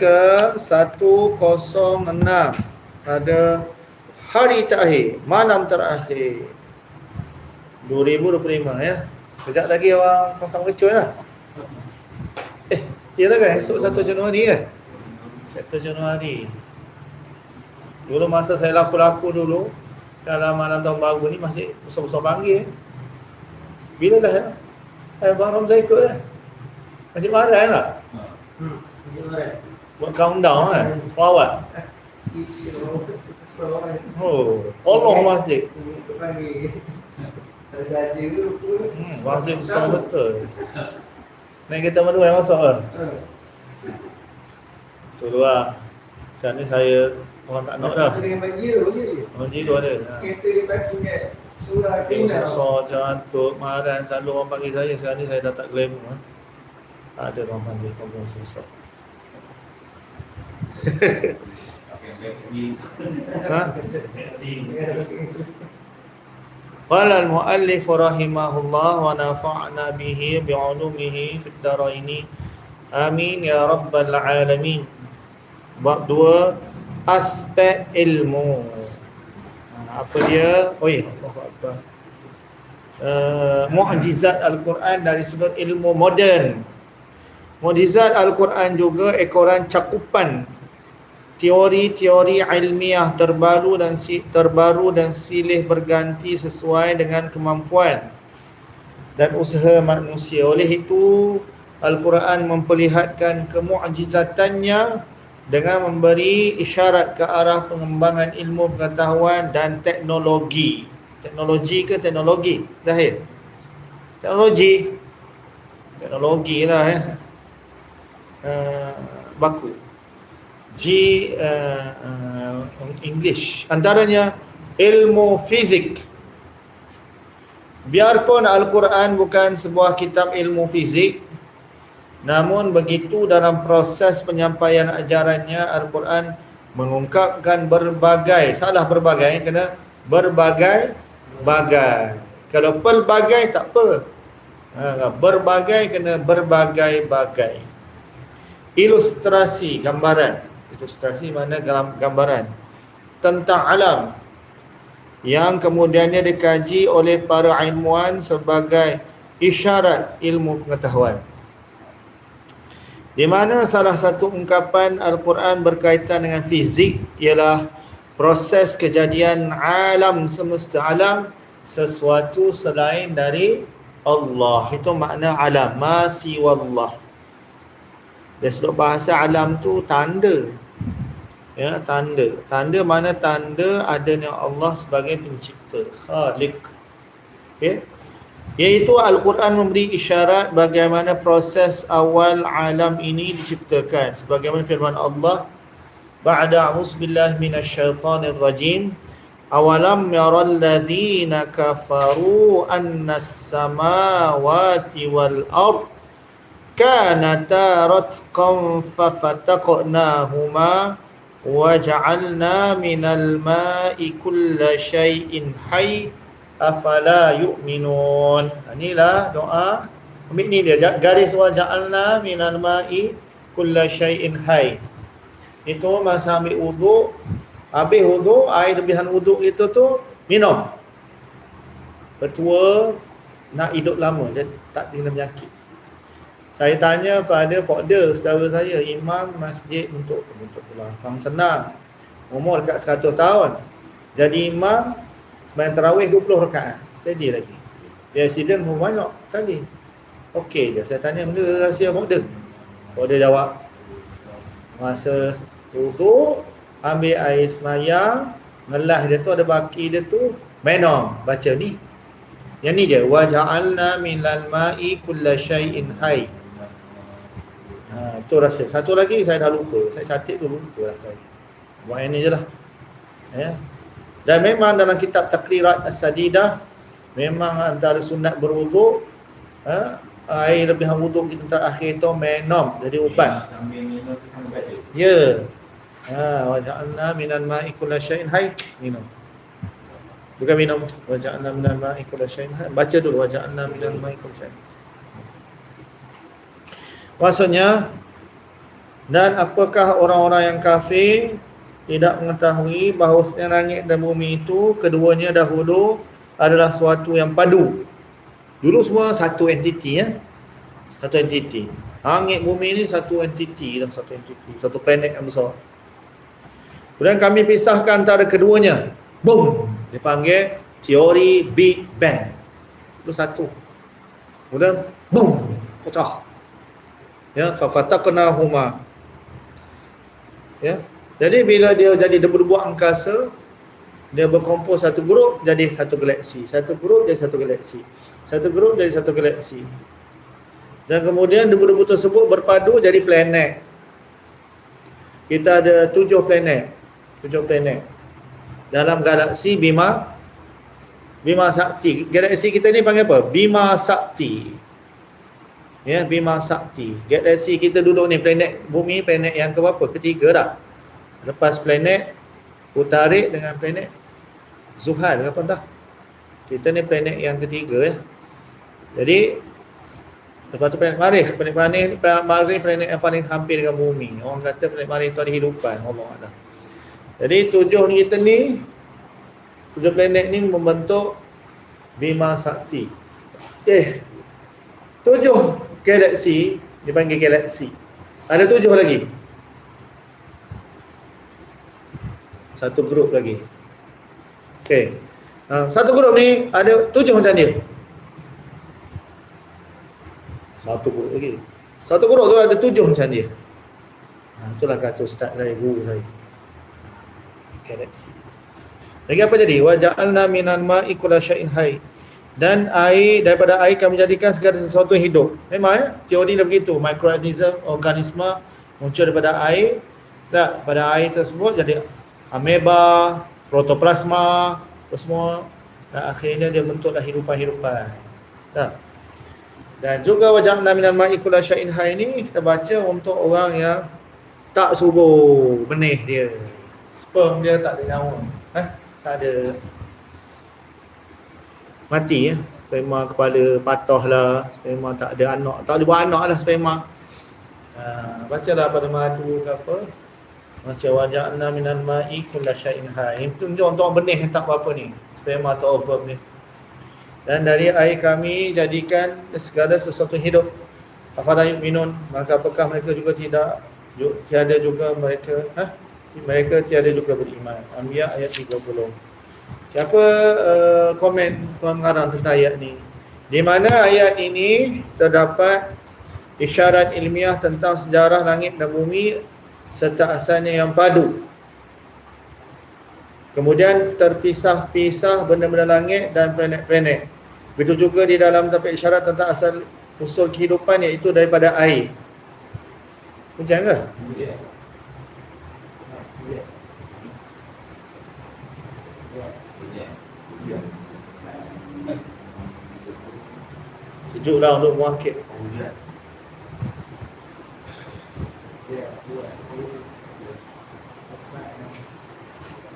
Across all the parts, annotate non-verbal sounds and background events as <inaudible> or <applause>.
ke 106 pada hari terakhir, malam terakhir 2025 ya. Sekejap lagi orang pasang recun lah. Eh, iyalah kan esok 1 Januari kan? 1 Januari. Dulu masa saya laku-laku dulu, dalam malam tahun baru ni masih besar-besar panggil. Bila dah ya? Eh, Bang Ramzan ikut lah. Masih marah kan tak? Hmm. Gimana? Buat countdown kan? Selawat. Oh, Allah masjid. Hmm, masjid besar betul. Naik kereta mana yang masuk? Ha. Betul lah. Sekarang ni saya orang tak nak dah. Bagi. Orang jiru ada. Kereta dia parking kat surah kenal. susah, jantuk, maran, selalu orang panggil saya. Sekarang ni saya dah tak glamour. Ha. Tak ada orang panggil, kamu susah. <laughs> Ha? قال المؤلف رحمه الله ونفعنا به بعلومه في الدارين آمين يا رب العالمين Bab dua aspek ilmu. Ha, Apa dia? Oh ya, Allahu Akbar. Uh, mukjizat Al-Quran dari sudut ilmu moden. Mukjizat Al-Quran juga ekoran cakupan teori-teori ilmiah terbaru dan si, terbaru dan silih berganti sesuai dengan kemampuan dan usaha manusia. Oleh itu, Al-Quran memperlihatkan kemukjizatannya dengan memberi isyarat ke arah pengembangan ilmu pengetahuan dan teknologi. Teknologi ke teknologi? Zahir? Teknologi. Teknologi lah ya. Uh, baku. G uh, uh, English. Antaranya ilmu fizik. Biarpun Al-Quran bukan sebuah kitab ilmu fizik namun begitu dalam proses penyampaian ajarannya Al-Quran mengungkapkan berbagai salah berbagai kena berbagai bagai. Kalau pelbagai tak apa. Ha, berbagai kena berbagai bagai ilustrasi gambaran ilustrasi mana dalam gambaran? Tentang alam yang kemudiannya dikaji oleh para ilmuwan sebagai isyarat ilmu pengetahuan. Di mana salah satu ungkapan Al-Quran berkaitan dengan fizik ialah proses kejadian alam semesta alam sesuatu selain dari Allah. Itu makna alam. Masih wallah dari sudut bahasa alam tu tanda. Ya tanda. Tanda mana tanda adanya Allah sebagai pencipta khaliq. Okey? Iaitu al-Quran memberi isyarat bagaimana proses awal alam ini diciptakan. Sebagaimana firman Allah ba'da a'udzubillahi minasyaitonir rajim. Awalam yaral ladzina kafaru annas samawati wal ard kanata ratqan fa fataqnahuma wa ja'alna minal ma'i kulla shay'in hayy afala yu'minun. Ha, Inilah doa. Ini dia garis wa ja'alna minal ma'i kulla shay'in hayy. Itu masa ambil wuduk habis wuduk air lebihan wuduk itu tu minum. Petua nak hidup lama tak kena menyakit saya tanya pada pokda saudara saya imam masjid untuk untuk pulang senang. Umur dekat 100 tahun. Jadi imam sembahyang tarawih 20 rakaat. Steady lagi. Dia accident pun banyak kali okey je saya tanya benda rahsia pokda pokda jawab masa duduk ambil air semayang ngelah dia tu ada baki dia tu minum baca ni. Yang ni je. Wa ja'alna minal ma'i kulla syai'in hayy Ha, itu rasa. Satu lagi saya dah lupa. Saya catat dulu lupa lah saya. Buat yang ni je lah. Ya. Dan memang dalam kitab Takrirat As-Sadidah memang antara sunat berwuduk ha, air lebihan wuduk kita terakhir tu minum jadi ubat. Ya. Ha, wa ja'alna minal ma'i kulla syai'in hayy. Minum. Bukan minum. Wa ja'alna minal ma'i kulla syai'in hayy. Baca dulu wa ja'alna minal ma'i kulla syai'in. Maksudnya Dan apakah orang-orang yang kafir tidak mengetahui bahawa langit dan bumi itu keduanya dahulu adalah suatu yang padu. Dulu semua satu entiti ya. Satu entiti. Langit bumi ini satu entiti dan satu entiti, satu planet yang besar. Kemudian kami pisahkan antara keduanya. Boom. Dipanggil teori Big Bang. Itu satu. Kemudian boom, pecah. Ya, fa fataqnahuma. Ya, jadi bila dia jadi debu-debu angkasa, dia berkumpul satu grup jadi satu galaksi. Satu grup jadi satu galaksi. Satu grup jadi satu galaksi. Dan kemudian debu-debu tersebut berpadu jadi planet. Kita ada tujuh planet. Tujuh planet. Dalam galaksi Bima Bima Sakti. Galaksi kita ni panggil apa? Bima Sakti. Ya, Bima Sakti. Galaksi kita duduk ni planet bumi planet yang ke berapa? Ketiga dah. Lepas planet Utarik dengan planet Zuhal apa entah. Kita ni planet yang ketiga ya. Jadi lepas tu planet Marikh, planet Marikh, planet Marikh planet yang paling hampir dengan bumi. Orang kata planet Marikh tu ada hidupan, Allah Allah. Jadi tujuh kita ni tujuh planet ni membentuk Bima Sakti. Eh, tujuh galaksi dipanggil galaksi. Ada tujuh lagi. Satu grup lagi. Okey. Uh, satu grup ni ada tujuh macam dia. Satu grup lagi. Satu grup tu ada tujuh macam dia. Ha, itulah kata ustaz saya, guru saya. Galaksi. Lagi apa jadi? Wa ja'alna minan ma'i kulla syai'in hayy. Dan air daripada air kami jadikan segala sesuatu yang hidup. Memang ya, teori dia begitu. Mikroorganisme, organisme muncul daripada air. Tak, pada air tersebut jadi ameba, protoplasma, semua dan akhirnya dia bentuklah hidupan-hidupan. Tak? Dan juga wajah minal ma'i kula syai'in hai ini kita baca untuk orang yang tak subur benih dia. Sperm dia tak ada nyawa. Eh? Tak ada mati ya. Sperma kepala patah lah. Sperma tak ada anak. Tak ada buat anak lah sperma. Uh, bacalah pada madu ke apa. Macam waja'na minal ma'i kulla syai'in hai. Itu untuk benih yang tak apa-apa ni. Sperma atau ovum ni. Dan dari air kami jadikan segala sesuatu hidup. Afala minun maka apakah mereka juga tidak tiada juga mereka ha? mereka tiada juga beriman. Anbiya ayat 30. Siapa uh, komen tuan mengarang tentang ayat ni? Di mana ayat ini terdapat isyarat ilmiah tentang sejarah langit dan bumi serta asalnya yang padu. Kemudian terpisah-pisah benda-benda langit dan planet-planet. Begitu juga di dalam terdapat isyarat tentang asal usul kehidupan iaitu daripada air. Hujan ke? Ya. Ya. Ya. Ya. Sejuklah untuk muakib.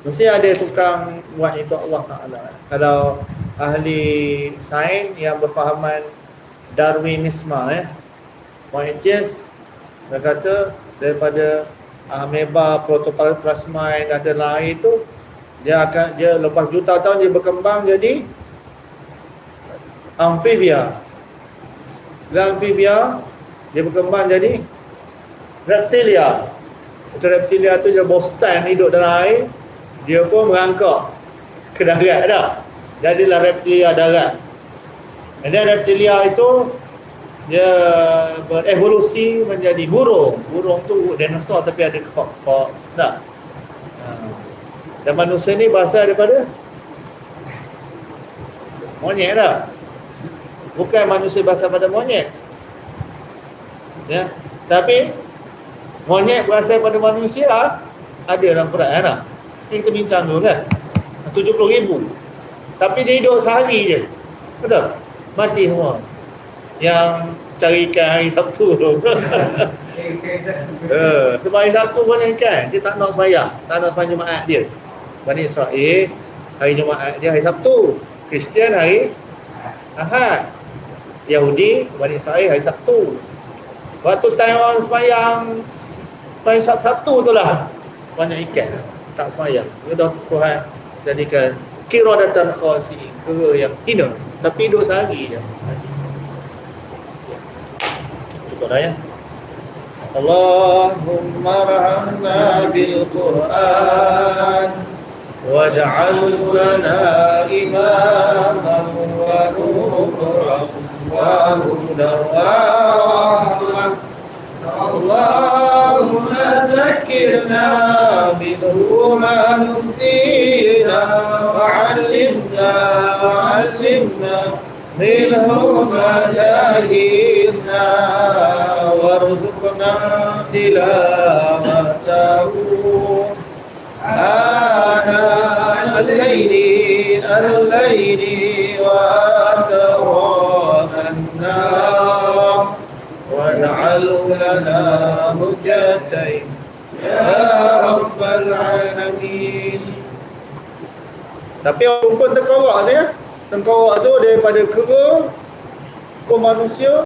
Mesti ada tukang buat itu Allah Ta'ala. Kalau ahli sains yang berfahaman Darwinisme eh. Moitius dia kata daripada ameba protoplasma yang ada lain itu dia akan dia lepas juta tahun dia berkembang jadi amfibia. Amfibia dia berkembang jadi reptilia. Itu reptilia tu dia bosan hidup dalam air, dia pun merangkak ke darat dah. Jadilah reptilia darat. Dan reptilia itu dia berevolusi menjadi burung. Burung tu dinosaur tapi ada kepok-kepok. Tak? Ha. Dan manusia ni bahasa daripada monyet dah. Bukan manusia bahasa pada monyet. Ya. Tapi monyet berasal pada manusia ada dalam Quran lah. Ini kita bincang dulu kan. 70 ribu. Tapi dia hidup sehari je. Betul? Mati semua. Yang cari ikan hari Sabtu tu. <laughs> uh, <laughs> sebab hari Sabtu pun ikan. Dia tak nak sembahyang. Tak nak sembahyang Jumaat dia. Bani Israel, hari Jumaat dia hari Sabtu. Kristian hari Ahad. Yahudi, Bani Israel hari Sabtu. Waktu time orang sembahyang Sampai satu tu lah banyak ikan tak semayang. Dia dah Tuhan jadikan kira datang khasi kira yang hina tapi hidup sehari je. Cukup dah ya. Allahumma rahmna bil Quran waj'al lana imaman hudan wa rahmah اللهم ذكرنا منه نسينا وعلمنا وعلمنا منه ما جهلنا وارزقنا تلاوته آناء الليل الليل وأطراف النار واجعل لنا حجتين يا رب العالمين Tapi orang perempuan tengkorak tu ya Tengkorak tu daripada kera Kau manusia